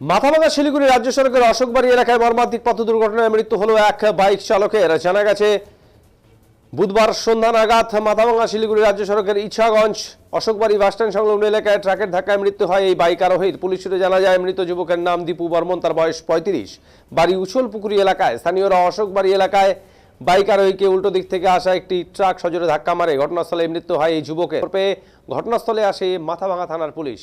মাথাভাঙা শিলিগুড়ি রাজ্য সড়কের অশোকবাড়ি এলাকায় মর্মান্তিক পথ দুর্ঘটনায় মৃত্যু হলো এক বাইক চালকের। জানা গেছে, বুধবার সন্ধ্যা নাগাদ মাথাভাঙা শিলিগুড়ি রাজ্য সড়কের ইচ্ছাগঞ্জ অশোকবাড়ি বাসস্ট্যান্ড সংলগ্ন এলাকায় ট্রাকের ধাক্কায় মৃত্যু হয় এই বাইক আরোহীর। পুলিশ সূত্রে জানা যায়, মৃত যুবকের নাম দীপু বর্মন, তার বয়স পঁয়ত্রিশ। বাড়ি উছলপুকুরি এলাকায়, স্থানীয়রা অশোকবাড়ি এলাকায় বাইক আরোহীকে উল্টো দিক থেকে আসা একটি ট্রাক সজোরে ধাক্কা মারে। ঘটনাস্থলে মৃত্যু হয় এই যুবকের। পেয়ে ঘটনাস্থলে আসে মাথাভাঙা থানার পুলিশ।